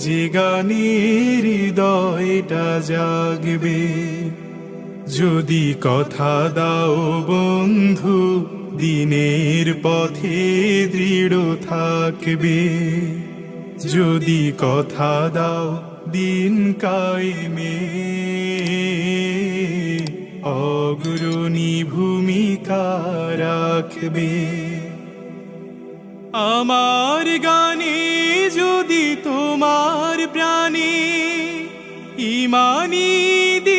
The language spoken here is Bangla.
যে গানের হৃদয়টা জাগবে। যদি কথা দাও বন্ধু, দিনের পথে দৃঢ় থাকবে। যদি কথা দাও দিন কায়েমে। অগ্রণী ভূমিকা রাখবে। আমার গানে যদি তোমার প্রাণে ইমানি